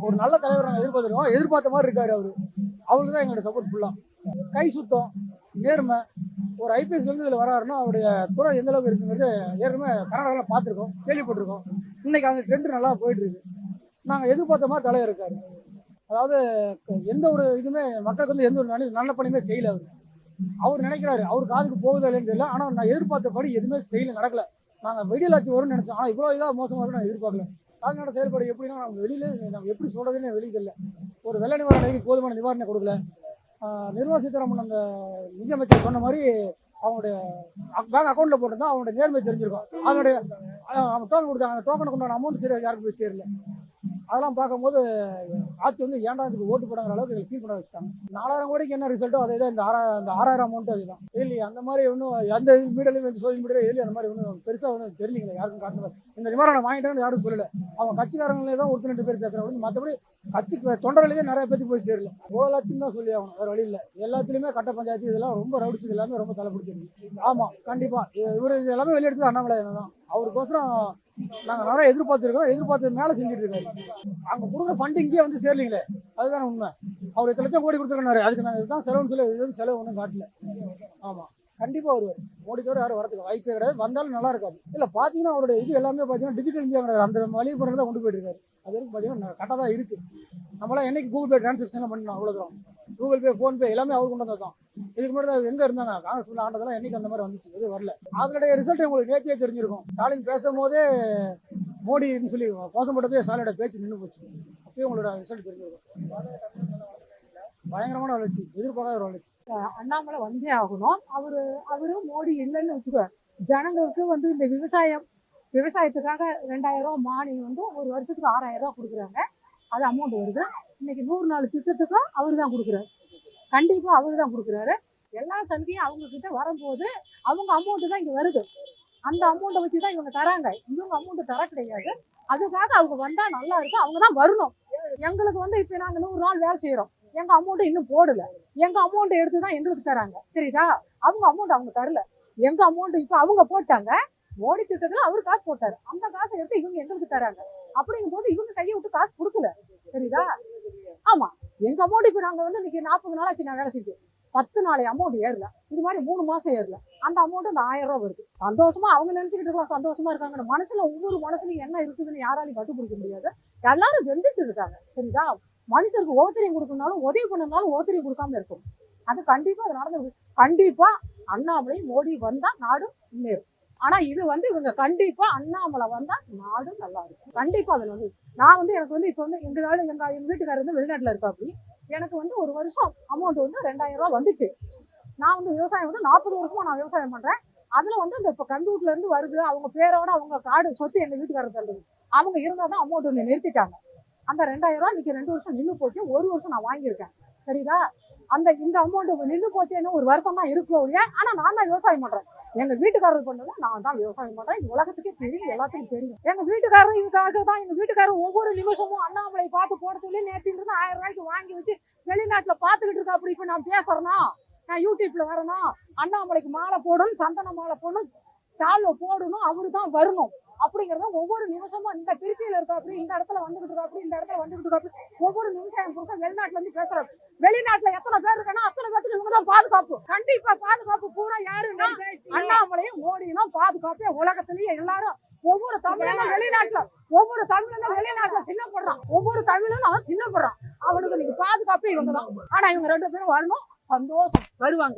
ஒரு நல்ல தலைவர் நாங்கள் எதிர்பார்த்துருக்கோம் எதிர்பார்த்த மாதிரி இருக்காரு அவரு. அவருக்கு தான் எங்களோட சப்போர்ட் ஃபுல்லா கை சுத்தம் நேர்மை ஒரு ஐபிஎஸ் வந்து இதில் வராருன்னா அவருடைய துறை எந்த அளவுக்கு இருக்குங்கிறது ஏற்கனவே கர்நாடகாவில் பார்த்துருக்கோம் கேள்விப்பட்டிருக்கோம். இன்னைக்கு அந்த ட்ரெண்ட் நல்லா போயிட்டு இருக்கு. நாங்கள் எதிர்பார்த்த மாதிரி தலைவர் இருக்காரு. அதாவது எந்த ஒரு இதுவுமே மக்களுக்கு வந்து எந்த ஒரு நல்ல- நல்ல பணியுமே செய்யல அவர். அவர் நினைக்கிறாரு அவர் காதுக்கு போகுதா இல்லைன்னு தெரியல. ஆனால் நான் எதிர்பார்த்தபடி எதுவுமே செய்யல நடக்கல. நாங்கள் வெடியலாச்சி வரும்னு நினைச்சோம். ஆனால் இவ்வளோ இதாக மோசமாக நான் எதிர்பார்க்கல. கால்நடை செயல்பாடு எப்படின்னா நம்ம வெளியில நம்ம எப்படி சொல்றதுன்னு வெளியே தெரியல. ஒரு வெள்ள நிவாரணம் போதுமான நிவாரணம் கொடுக்கல. நிர்மலா சீதாராமன் அந்த நிதியமைச்சர் சொன்ன மாதிரி அவங்களுடைய பேங்க் அக்கௌண்ட்ல போட்டிருந்தா அவங்களுடைய நேர்மை தெரிஞ்சிருக்கும். அதனுடைய அவங்க டோக்கன் கொடுத்தாங்க. அந்த டோக்கனுக்கு உண்டான அமௌண்ட் சரி யாருக்கும் போய் சேரல. அதெல்லாம் பார்க்கும்போது ஆட்சி வந்து ஏன்டா இதுக்கு ஓட்டு போடுங்கிற அளவுக்கு எங்களுக்கு ஃபீல் பண்ண வச்சுட்டாங்க. நாலாயிரம் கோடிக்கு என்ன ரிசல்ட்டோ அதே தான் இந்த ஆறாயிரம் இந்த ஆறாயிரம் அமௌண்ட் அதுதான். இல்லையா அந்த மாதிரி ஒன்றும் எந்த மீடியாலையும் இந்த சோசியல் மீடியா எதுலையும் அந்த மாதிரி ஒன்றும் பெருசாக ஒன்றும் தெரியலீங்களா யாருக்கும் காட்டல இந்த நிவாரணம் வாங்கிட்டாங்கன்னு யாரும் சொல்லலை. அவங்க கட்சிக்காரங்களே தான் ஒருத்தர் ரெண்டு பேர் பேசுகிறாங்க மற்றபடி கட்சி தொண்டர்களே நிறைய பேருக்கு போய் சேரல. ஒரு லட்சம் தான் சொல்லி ஆகணும் வேறு வழி இல்லை. கட்ட பஞ்சாயத்து இதெல்லாம் ரொம்ப ரவுடிச்சு எல்லாமே ரொம்ப தலைப்பிடிச்சிருக்கு ஆமாம் கண்டிப்பாக இவர் இது எல்லாமே வெளியெடுத்தது அண்ணாமலை தான். அவருக்கோசரம் நாங்கள் நிறைய எதிர்பார்த்துருக்கோம் எதிர்பார்த்து மேலே செஞ்சுட்டு இருக்காரு. அங்கே கொடுக்குற ஃபண்டிங்கே இங்கேயே வந்து சேரலீங்களே அதுதானே உண்மை. அவர் எத்தனை லட்சம் கோடி கொடுத்துருக்காரு அதுக்கு நாங்கள் இதுதான் செலவுன்னு சொல்லி எதுவும் செலவு ஒன்றும் காட்டல. ஆமாம் கண்டிப்பாக வருவார். மோடி தவிர யாரும் வரதுக்கு வாய்ப்பே கிடையாது. வந்தாலும் நல்லா இருக்காது. இல்லை பார்த்தீங்கன்னா அவருடைய இது எல்லாமே பார்த்தீங்கன்னா டிஜிட்டல் இந்தியா கிடையாது அந்த வழி தான் கொண்டு போயிட்டு இருக்காரு. அது வரைக்கும் பார்த்தீங்கன்னா கரெக்டாக தான் இருக்குது நம்மளாம் என்னைக்கு கூகுள் பே டிரான்சாக்ஷன்லாம் பண்ணணும் அவ்வளோ தூரம் கூகுள் பே ஃபோன் பே எல்லாமே அவர் கொண்டு வந்தது தான் இதுக்கு முன்னாடி அது எங்க இருந்தாங்க? காங்கிரஸ் உள்ள ஆண்டதெல்லாம் என்னைக்கு அந்த மாதிரி வந்துச்சு? இது வரல. அதனுடைய ரிசல்ட் உங்களுக்கு நேத்தியே தெரிஞ்சிருக்கும். ஸ்டாலின் பேசும்போதே மோடின்னு சொல்லி கோசம்பட்ட போய் ஸ்டாலினோட பேச்சு நின்று போச்சு. அப்பயும் உங்களோட ரிசல்ட் தெரிஞ்சிருக்கும். பயங்கரமான வளர்ச்சி எதிர்பார்க்காத ஒரு வளர்ச்சி. அண்ணாமலை வந்தே ஆகணும். அவரு அவரும் மோடி இல்லைன்னு வச்சுக்கோ ஜனங்களுக்கு வந்து இந்த விவசாயம் விவசாயத்துக்காக ரெண்டாயிரம் ரூபா மானியம் வந்து ஒரு வருஷத்துக்கு ஆறாயிரம் ரூபா கொடுக்குறாங்க. அது அமௌண்ட் வருது. இன்னைக்கு நூறு நாலு திட்டத்துக்கும் அவர் தான் கொடுக்குறாரு. கண்டிப்பாக அவர் தான் கொடுக்குறாரு. எல்லா சலுகையும் அவங்க கிட்ட வரும்போது அவங்க அமௌண்ட்டு தான் இங்கே வருது. அந்த அமௌண்ட்டை வச்சு தான் இவங்க தராங்க. இவங்க அமௌண்ட்டு தர கிடையாது. அதுக்காக அவங்க வந்தால் நல்லா இருக்கும். அவங்க தான் வரணும். எங்களுக்கு வந்து இப்போ நாங்கள் நூறு நாள் வேலை செய்கிறோம் எங்கள் அமௌண்ட்டு இன்னும் போடலை. எங்கள் அமௌண்ட்டை எடுத்து தான் எங்களுக்கு தராங்க. சரிதா அவங்க அமௌண்ட் அவங்க தரல. எங்கள் அமௌண்ட்டு இப்போ அவங்க போட்டாங்க. மோடி திட்டத்தில் அவர் காசு போட்டார். அந்த காசை எடுத்து இவங்க எங்களுக்கு தராங்க. அப்படிங்கும் போது இவங்க கையை விட்டு காசு கொடுக்கல. சரிதா ஆமாம் எங்க அமௌண்ட் இப்ப நாங்க வந்து இன்னைக்கு நாற்பது நாளாச்சு நான் வேலை செஞ்சேன் பத்து நாளை அமௌண்ட் ஏறல. இது மாதிரி மூணு மாசம் ஏறல. அந்த அமௌண்ட் அந்த ஆயிரம் ரூபா வருது. சந்தோஷமா அவங்க நினைச்சுக்கிட்டு இருக்கலாம் சந்தோஷமா இருக்காங்க மனசுல ஒவ்வொரு மனசுலையும் என்ன இருக்குதுன்னு யாராலையும் கட்டுப்பிடிக்க முடியாது. எல்லாரும் வெந்துட்டு இருக்காங்க. சரிதா மனுஷருக்கு ஓத்திரியம் கொடுக்கணும்னாலும் உதவி பண்ணனாலும் ஓத்திரியம் கொடுக்காம இருக்கும் அது கண்டிப்பா அது நடந்து கண்டிப்பா அண்ணாமலை மோடி வந்தா நாடு முன்னேறும். ஆனா இது வந்து இவங்க கண்டிப்பா அண்ணாமலை வந்தா நாடும் நல்லா இருக்கும். கண்டிப்பா அதுல வந்து நான் வந்து எனக்கு வந்து இப்போ வந்து எங்க நாள் எங்க எங்கள் வீட்டுக்காரர் வந்து வெளிநாட்டுல இருக்காப்பி எனக்கு வந்து ஒரு வருஷம் அமௌண்ட் வந்து ரெண்டாயிரம் ரூபா வந்துச்சு. நான் வந்து விவசாயம் வந்து நாற்பது வருஷமா நான் விவசாயம் பண்றேன். அதுல வந்து அந்த இப்போ கம்ப்யூட்டர்ல இருந்து வருது அவங்க பேரோட அவங்க காடு சொத்து எங்க வீட்டுக்காரர் தருது அவங்க இருந்தால் தான் அமௌண்ட் ஒன்று நிறுத்திட்டாங்க. அந்த ரெண்டாயிரம் ரூபா இன்னைக்கு ரெண்டு வருஷம் நின்று போச்சு ஒரு வருஷம் நான் வாங்கியிருக்கேன். சரிதா? அந்த இந்த அமௌண்ட் நின்று போச்சேன்னு ஒரு வருத்தம் தான் இருக்கு ஒழிய ஆனா நான் தான் விவசாயம் பண்றேன். எங்க வீட்டுக்காரர் பண்ணது நான் தான் விவசாயம் பண்றேன். இது உலகத்துக்கே தெரியும் எல்லாத்துக்கும் தெரியும். எங்க வீட்டுக்காரர் இதுக்காக தான் எங்க வீட்டுக்காரர் ஒவ்வொரு நிமிஷமும் அண்ணாமலை பார்த்து போட சொல்லி நேற்று இருந்து ஆயிரம் ரூபாய்க்கு வாங்கி வச்சு வெளிநாட்டுல பாத்துக்கிட்டு இருக்கா. அப்படி இப்ப நான் பேசுறேனா? நான் யூடியூப்ல வரணும் அண்ணாமலைக்கு மாலை போடணும் சந்தன மாலை போடணும் சால்வை போடணும் அவரு தான் வரணும். அப்படிங்கறத ஒவ்வொரு நிமிஷமும் இந்த திருச்சியில இருக்காப்படி இந்த இடத்துல வந்துகிட்டு இருக்காப்படி இந்த இடத்துல வந்துகிட்டு இருக்கா ஒவ்வொரு நிமிஷம் என் புருஷன் வெளிநாட்டுல இருந்து பேசுறாரு வெளிநாட்டுல எத்தனை பேர் இருக்கனா அத்தனை பேருக்கு இவங்க தான் பாதுகாப்பு கண்டிப்பா பாதுகாப்பு பூரா யாருன்னா அண்ணாமலையும் மோடியும் தான் பாதுகாப்பு உலகத்திலேயே எல்லாரும். ஒவ்வொரு தமிழனும் வெளிநாட்டுல ஒவ்வொரு தமிழனும் வெளிநாட்டுல சின்னப்படுறான். ஒவ்வொரு தமிழனும் அவன் சின்னப்படுறான். அவனுக்கு நீங்க பாதுகாப்பு இவங்க தான். ஆனா இவங்க ரெண்டு பேரும் வரணும். சந்தோஷம். வருவாங்க.